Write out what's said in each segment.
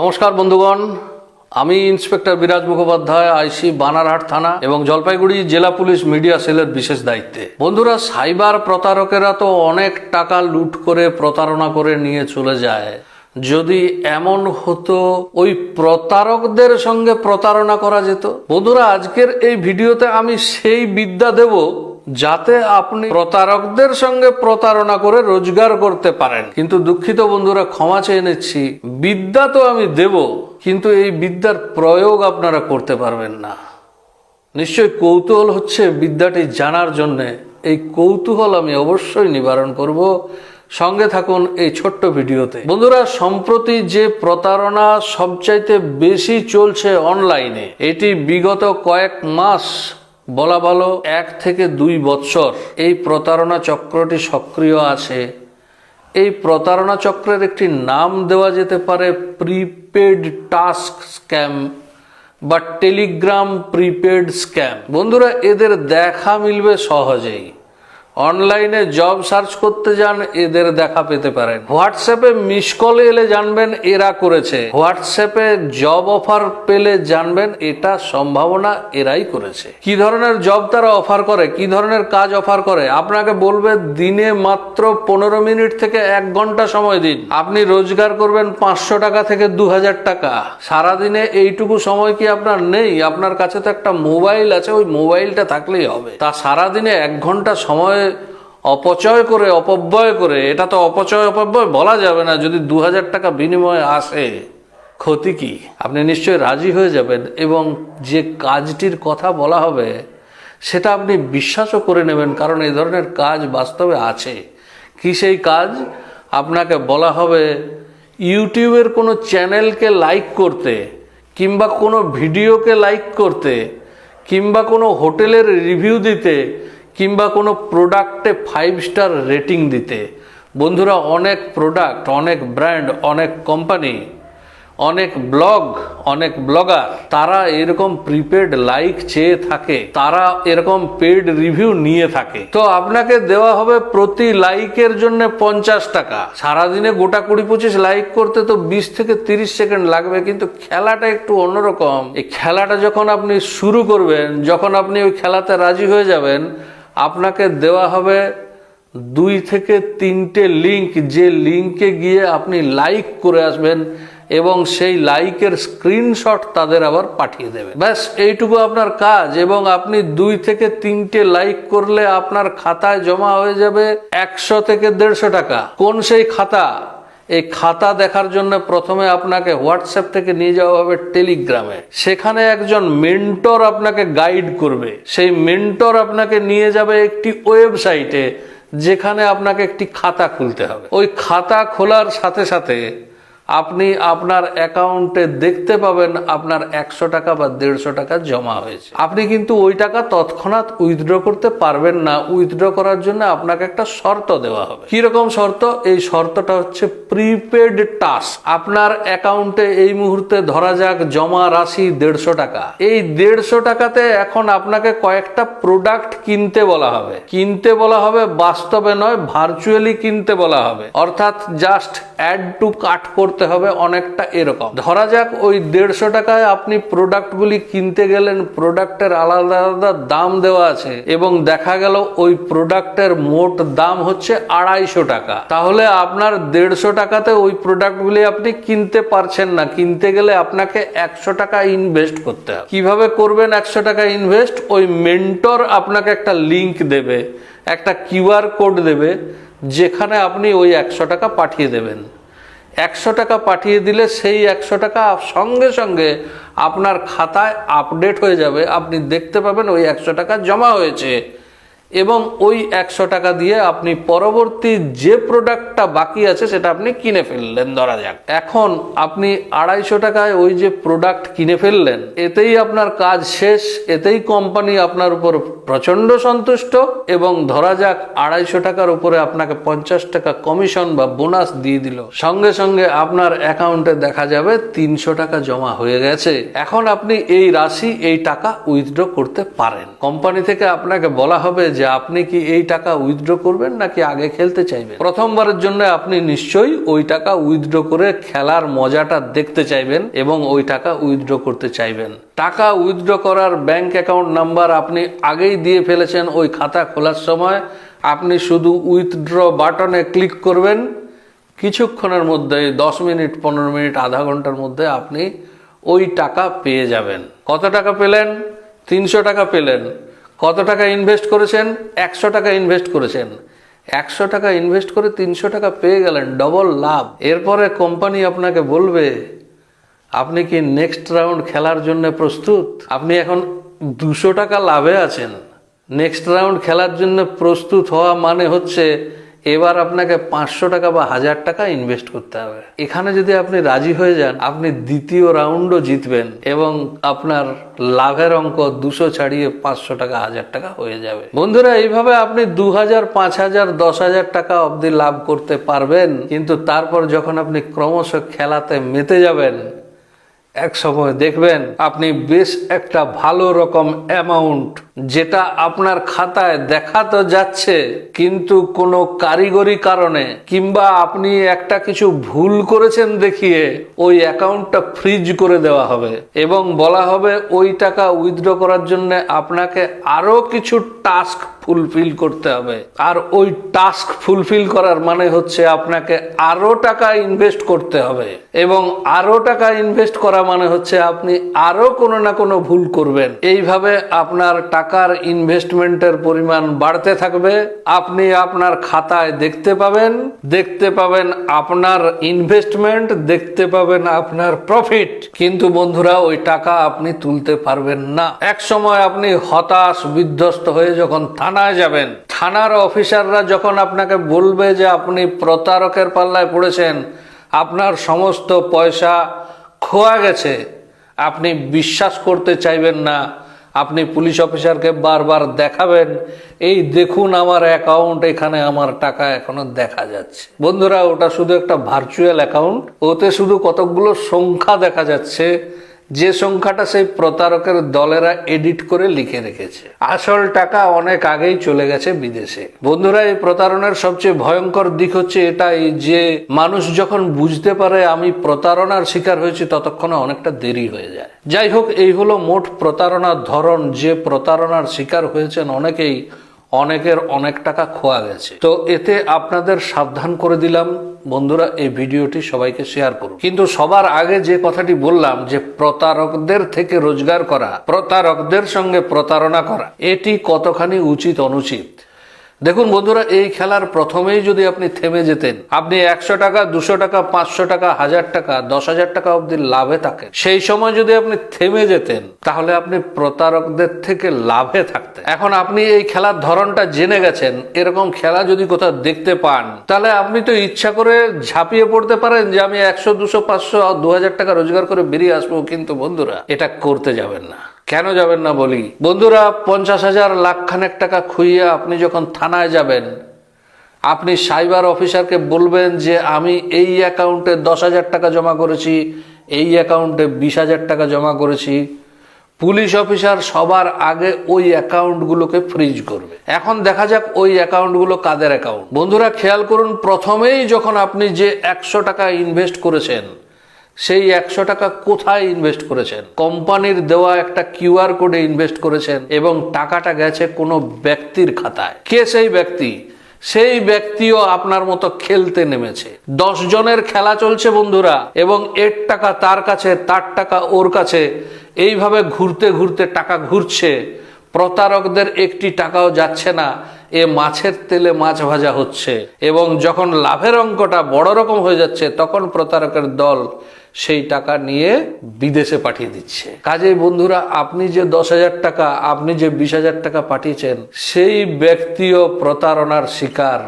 নমস্কার বন্ধুগণ, আমি ইন্সপেক্টর বিরাজ মুখোপাধ্যায়, আইসি বানারহাট থানা এবং জলপাইগুড়ি জেলা পুলিশ মিডিয়া সেলের বিশেষ দায়িত্বে। বন্ধুরা, সাইবার প্রতারকেরা তো অনেক টাকা লুট করে, প্রতারণা করে নিয়ে চলে যায়। যদি এমন হতো, ওই প্রতারকদের সঙ্গে প্রতারণা করা যেত। বন্ধুরা, আজকের এই ভিডিওতে আমি সেই বিদ্যা দেব যাতে আপনি প্রতারকদের সঙ্গে প্রতারণা করে রোজগার করতে পারেন। কিন্তু দুঃখিত বন্ধুরা, ক্ষমা চেয়ে নিচ্ছি, বিদ্যা তো আমি দেব, কিন্তু এই বিদ্যার প্রয়োগ আপনারা করতে পারবেন না। নিশ্চয় কৌতূহল হচ্ছে বিদ্যাটি জানার জন্যে। এই কৌতূহল আমি অবশ্যই নিবারণ করব। সঙ্গে থাকুন এই ছোট্ট ভিডিওতে। বন্ধুরা, সম্প্রতি যে প্রতারণা সবচাইতে বেশি চলছে অনলাইনে, এটি বিগত কয়েক মাস বলা বলো এক থেকে দুই বছর এই প্রতারণা চক্রটি সক্রিয় আছে। এই প্রতারণা চক্রের একটি নাম দেওয়া যেতে পারে প্রিপেড টাস্ক স্ক্যাম বা টেলিগ্রাম প্রিপেড স্ক্যাম। বন্ধুরা, এদের দেখা মিলবে সহজেই। অনলাইনে জব সার্চ করতে যান, এদের দেখা পেতে পারেন। হোয়াটসঅ্যাপে মিস কল এলে জানবেন, এরা করেছে। হোয়াটসঅ্যাপে জব অফার পেলে জানবেন, এটা সম্ভাবনা এরাই করেছে। কি ধরনের জব তারা অফার করে, কি ধরনের কাজ অফার করে, আপনাকে বলবে দিনে মাত্র পনেরো মিনিট থেকে এক ঘণ্টা সময় দিন। আপনি রোজগার করবেন পাঁচশো টাকা থেকে দু হাজার টাকা। সারাদিনে এইটুকু সময় কি আপনার নেই? আপনার কাছে তো একটা মোবাইল আছে, ওই মোবাইলটা থাকলেই হবে। তা সারাদিনে এক ঘণ্টা সময় অপচয় করে, অপব্যয় করে, এটা তো অপচয়, অপব্যয় বলা যাবে না। যদি দু হাজার টাকা বিনিময়ে আসে, ক্ষতি কি? আপনি নিশ্চয়ই রাজি হয়ে যাবেন এবং যে কাজটির কথা বলা হবে, সেটা আপনি বিশ্বাসও করে নেবেন, কারণ এই ধরনের কাজ বাস্তবে আছে। কি সেই কাজ? আপনাকে বলা হবে ইউটিউবের কোনো চ্যানেলকে লাইক করতে, কিংবা কোনো ভিডিওকে লাইক করতে, কিংবা কোনো হোটেলের রিভিউ দিতে কিংবা কোনো প্রোডাক্টে ফাইভ স্টার রেটিং দিতে। বন্ধুরা, অনেক প্রোডাক্ট অনেক ব্র্যান্ড অনেক কোম্পানি অনেক ব্লগ অনেক ব্লগার তারা এরকম প্রিপেড লাইক চেয়ে থাকে, তারা এরকম পেড রিভিউ নিয়ে থাকে। তো আপনাকে দেওয়া হবে প্রতি লাইকের জন্য পঞ্চাশ টাকা। সারাদিনে গোটা কুড়ি পঁচিশ লাইক করতে তো বিশ থেকে তিরিশ সেকেন্ড লাগবে, কিন্তু খেলাটা একটু অন্যরকম। এই খেলাটা যখন আপনি শুরু করবেন, যখন আপনি ওই খেলাতে রাজি হয়ে যাবেন আপনাকে দেওয়া হবে দুই থেকে তিনটে লিংক যে লিংকে গিয়ে আপনি লাইক করে আসবেন এবং সেই লাইকের স্ক্রিনশট তাদের আবার পাঠিয়ে দেবে। ব্যাস, এইটুকু আপনার কাজ এবং আপনি দুই থেকে তিনটে লাইক করলে আপনার খাতায় জমা হয়ে যাবে একশো থেকে দেড়শো টাকা। কোন সেই খাতা? এই খাতা দেখার জন্য প্রথমে আপনাকে হোয়াটসঅ্যাপ থেকে নিয়ে যাওয়া হবে টেলিগ্রামে। সেখানে একজন মেন্টর আপনাকে গাইড করবে। সেই মেন্টর আপনাকে নিয়ে যাবে একটি ওয়েবসাইটে, যেখানে আপনাকে একটি খাতা খুলতে হবে। ওই খাতা খোলার সাথে সাথে আপনি আপনার অ্যাকাউন্টে দেখতে পাবেন আপনার একশো টাকা বা দেড়শো টাকা জমা হয়েছে। আপনি কিন্তু ওই টাকা তৎক্ষণাৎ উইথড্র করতে পারবেন না। উইথড্র করার জন্য আপনাকে একটা শর্ত দেওয়া হবে। কীরকম শর্ত? এই শর্তটা হচ্ছে প্রিপেড টাস্ক আপনার অ্যাকাউন্টে এই মুহূর্তে ধরা যাক জমা রাশি দেড়শো টাকা। এই দেড়শো টাকাতে এখন আপনাকে কয়েকটা প্রোডাক্ট কিনতে বলা হবে। কিনতে বলা হবে বাস্তবে নয় ভার্চুয়ালি কিনতে বলা হবে। অর্থাৎ জাস্ট অ্যাড টু কাট করতে হবে অনেকটা এরকম। ধরা যাক ওই দেড়শো টাকায় আপনি প্রোডাক্টগুলি কিনতে গেলেন, প্রোডাক্টের আলাদা আলাদা দাম দেওয়া আছে এবং দেখা গেল ওই প্রোডাক্টের মোট দাম হচ্ছে আড়াইশো টাকা। তাহলে আপনার দেড়শো টাকাতে ওই প্রোডাক্টগুলি আপনি কিনতে পারছেন না। কিনতে গেলে আপনাকে একশো টাকা ইনভেস্ট করতে হবে। কীভাবে করবেন একশো টাকা ইনভেস্ট? ওই মেন্টর আপনাকে একটা লিংক দেবে, একটা কিউআর কোড দেবে, যেখানে আপনি ওই একশো টাকা পাঠিয়ে দেবেন। একশো টাকা পাঠিয়ে দিলে সেই একশো টাকা সঙ্গে সঙ্গে আপনার খাতায় আপডেট হয়ে যাবে। আপনি দেখতে পাবেন ওই একশো টাকা জমা হয়েছে। এবং ওই একশো টাকা দিয়ে আপনি পরবর্তী যে প্রোডাক্টটা বাকি আছে সেটা আপনি কিনে ফেললেন, ধরা যাক। এখন আপনি আড়াইশো টাকায় ওই যে প্রোডাক্ট কিনে ফেললেন, এতেই আপনার কাজ শেষ, এতেই কোম্পানি আপনার উপর প্রচণ্ড সন্তুষ্ট এবং ধরা যাক আড়াইশো টাকার উপরে আপনাকে পঞ্চাশ টাকা কমিশন বা বোনাস দিয়ে দিল। সঙ্গে সঙ্গে আপনার অ্যাকাউন্টে দেখা যাবে তিনশো টাকা জমা হয়ে গেছে। এখন আপনি এই রাশি, এই টাকা উইথড্র করতে পারেন। কোম্পানি থেকে আপনাকে বলা হবে যে যে আপনি কি এই টাকা উইথড্র করবেন নাকি আগে খেলতে চাইবেন? প্রথমবারের জন্য আপনি নিশ্চয়ই ওই টাকা উইথড্র করে খেলার মজাটা দেখতে চাইবেন এবং ওই টাকা উইথড্র করতে চাইবেন। টাকা উইথড্র করার ব্যাংক অ্যাকাউন্ট নাম্বার আপনি আগেই দিয়ে ফেলেছেন, ওই খাতা খোলার সময়। আপনি শুধু উইথড্র বাটনে ক্লিক করবেন। কিছুক্ষণের মধ্যে, দশ মিনিট, পনেরো মিনিট, আধা ঘণ্টার মধ্যে আপনি ওই টাকা পেয়ে যাবেন। কত টাকা পেলেন? তিনশো টাকা পেলেন। কত টাকা ইনভেস্ট করেছেন? একশো টাকা ইনভেস্ট করেছেন। একশো টাকা ইনভেস্ট করে তিনশো টাকা পেয়ে গেলেন ডবল লাভ। এরপরে কোম্পানি আপনাকে বলবে, আপনি কি নেক্সট রাউন্ড খেলার জন্য প্রস্তুত? আপনি এখন দুশো টাকা লাভে আছেন। নেক্সট রাউন্ড খেলার জন্য প্রস্তুত হওয়া মানে হচ্ছে এবার আপনাকে পাঁচশো টাকা বা হাজার টাকা ইনভেস্ট করতে হবে। এখানে যদি আপনি রাজি হয়ে যান, আপনি দ্বিতীয় রাউন্ডও জিতবেন এবং আপনার লাভের অঙ্ক দুশো ছাড়িয়ে পাঁচশো টাকা, হাজার টাকা হয়ে যাবে। বন্ধুরা, এইভাবে আপনি দু হাজার, পাঁচ হাজার, দশ হাজার টাকা অবধি লাভ করতে পারবেন, কিন্তু তারপর যখন আপনি ক্রমশ খেলাতে মেতে যাবেন, এক সময় দেখবেন আপনি বেশ একটা ভালো রকম অ্যামাউন্ট যেটা আপনার খাতায় দেখা তো যাচ্ছে, কিন্তু কোনো কারিগরি কারণে, কিংবা আপনি একটা কিছু ভুল করেছেন দেখিয়ে ওই অ্যাকাউন্টটা ফ্রিজ করে দেওয়া হবে। এবং বলা হবে ওই টাকা উইথড্র করার জন্য আপনাকে আরও কিছু টাস্ক ফুলফিল করতে হবে। আর ওই টাস্ক ফুলফিল করার মানে হচ্ছে আপনাকে আরও টাকা ইনভেস্ট করতে হবে। এবং আরও টাকা ইনভেস্ট করা মানে হচ্ছে আপনি আরও কোনো না কোনো ভুল করবেন। এইভাবে আপনার টাকার ইনভেস্টমেন্টের পরিমাণ বাড়তে থাকবে। আপনি আপনার খাতায় দেখতে পাবেন দেখতে পাবেন আপনার ইনভেস্টমেন্ট দেখতে পাবেন আপনার প্রফিট কিন্তু বন্ধুরা, ওই টাকা আপনি তুলতে পারবেন না। এক সময় আপনি হতাশ, বিধ্বস্ত হয়ে যখন থানায় যাবেন, থানার অফিসাররা যখন আপনাকে বলবে যে আপনি প্রতারকের পাল্লায় পড়েছেন, আপনার সমস্ত পয়সা খোয়া গেছে, আপনি বিশ্বাস করতে চাইবেন না। আপনি পুলিশ অফিসারকে বারবার দেখাবেন, এই দেখুন আমার অ্যাকাউন্ট, এখানে আমার টাকা এখনও দেখা যাচ্ছে। বন্ধুরা, ওটা শুধু একটা ভার্চুয়াল অ্যাকাউন্ট ওতে শুধু কতকগুলো সংখ্যা দেখা যাচ্ছে যে সংখ্যাটা সেই প্রতারকের দলেরা এডিট করে লিখে রেখেছে। আসল টাকা অনেক আগেই চলে গেছে বিদেশে। বন্ধুরা, এই প্রতারণার সবচেয়ে ভয়ঙ্কর দিক হচ্ছে এটাই যে মানুষ যখন বুঝতে পারে আমি প্রতারণার শিকার হয়েছি, ততক্ষণে অনেকটা দেরি হয়ে যায়। যাই হোক, এই হলো মোট প্রতারণার ধরন। যে প্রতারণার শিকার হয়েছেন অনেকেই অনেকের অনেক টাকা খোয়া গেছে। তো এতে আপনাদের সাবধান করে দিলাম। বন্ধুরা, এই ভিডিওটি সবাইকে শেয়ার করুন। কিন্তু সবার আগে যে কথাটি বললাম যে প্রতারকদের থেকে রোজগার করা, প্রতারকদের সঙ্গে প্রতারণা করা, এটি কতখানি উচিত অনুচিত দেখুন বন্ধুরা, এই খেলার প্রথমেই যদি আপনি থেমে যেতেন, আপনি একশো টাকা, দুশো টাকা, পাঁচশো টাকা, হাজার টাকা, দশ হাজার টাকা অবধি লাভে থাকেন। সেই সময় যদি আপনি থেমে যেতেন, তাহলে আপনি প্রতারকদের থেকে লাভে থাকতেন। এখন আপনি এই খেলার ধরনটা জেনে গেছেন, এরকম খেলা যদি কোথাও দেখতে পান, তাহলে আপনি তো ইচ্ছা করে ঝাঁপিয়ে পড়তে পারেন যে আমি একশো, দুশো, পাঁচশো, দু হাজার টাকা রোজগার করে বেরিয়ে আসব। কিন্তু বন্ধুরা, এটা করতে যাবেন না। কেন যাবেন না বলি? বন্ধুরা, পঞ্চাশ হাজার লাখখানেক টাকা খুইয়ে আপনি যখন থানায় যাবেন, আপনি সাইবার অফিসারকে বলবেন যে, আমি এই অ্যাকাউন্টে দশ হাজার টাকা জমা করেছি, এই অ্যাকাউন্টে বিশ হাজার টাকা জমা করেছি। পুলিশ অফিসার সবার আগে ওই অ্যাকাউন্টগুলোকে ফ্রিজ করবে। এখন দেখা যাক ওই অ্যাকাউন্টগুলো কাদের অ্যাকাউন্ট। বন্ধুরা, খেয়াল করুন, প্রথমেই যখন আপনি যে একশো টাকা ইনভেস্ট করেছেন সেই একশো টাকা কোথায় ইনভেস্ট করেছেন? কোম্পানির দেওয়া একটা কিউআর কোডে ইনভেস্ট করেছেন এবং টাকাটা গেছে কোনো ব্যক্তির খাতায়। কে সেই ব্যক্তি? সেই ব্যক্তিও আপনার মতো খেলতে নেমেছে। দশ জনের খেলা চলছে বন্ধুরা, এবং এর টাকা তার কাছে, তার টাকা ওর কাছে। এইভাবে ঘুরতে ঘুরতে টাকা ঘুরছে। প্রতারকদের একটি টাকাও যাচ্ছে না। এ মাছের তেলে মাছ ভাজা হচ্ছে। এবং যখন লাভের অঙ্কটা বড় রকম হয়ে যাচ্ছে, তখন প্রতারকের দল সেই টাকা নিয়ে বিদেশে পাঠিয়ে দিচ্ছে। কাজে বন্ধুরা, আপনি যে দশ হাজার টাকা, আপনি যে বিশ হাজার টাকা পাঠিয়েছেন, সেই ব্যক্তিও প্রতারণার শিকার।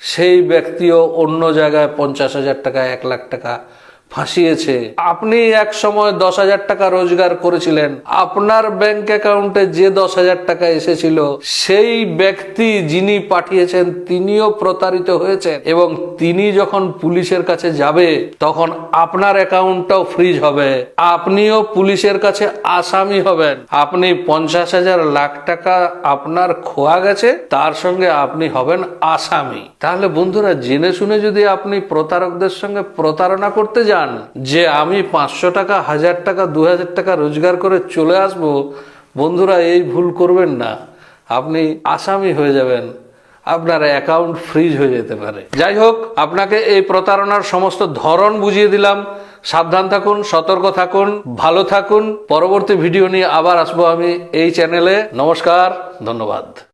সেই ব্যক্তিও অন্য জায়গায় পঞ্চাশ হাজার টাকা, এক লাখ টাকা ফাঁসিয়েছে। আপনি এক সময় দশ হাজার টাকা রোজগার করেছিলেন। আপনার ব্যাংক অ্যাকাউন্টে যে দশ হাজার টাকা এসেছিল, সেই ব্যক্তি যিনি পাঠিয়েছেন, তিনিও প্রতারিত হয়েছেন এবং তিনি যখন পুলিশের কাছে যাবে, তখন আপনার অ্যাকাউন্টটাও ফ্রিজ হবে। আপনিও পুলিশের কাছে আসামি হবেন। আপনি পঞ্চাশ হাজার লাখ টাকা আপনার খোয়া গেছে, তার সঙ্গে আপনি হবেন আসামি। তাহলে বন্ধুরা, জেনে শুনে যদি আপনি প্রতারকদের সঙ্গে প্রতারণা করতে যান যে আমি পাঁচশো টাকা, হাজার টাকা, দু হাজার টাকা রোজগার করে চলে আসব, বন্ধুরা, এই ভুল করবেন না। আপনি আসামি হয়ে যাবেন। আপনার অ্যাকাউন্ট ফ্রিজ হয়ে যেতে পারে। যাই হোক, আপনাকে এই প্রতারণার সমস্ত ধরন বুঝিয়ে দিলাম। সাবধান থাকুন, সতর্ক থাকুন, ভালো থাকুন। পরবর্তী ভিডিও নিয়ে আবার আসব আমি এই চ্যানেলে। নমস্কার, ধন্যবাদ।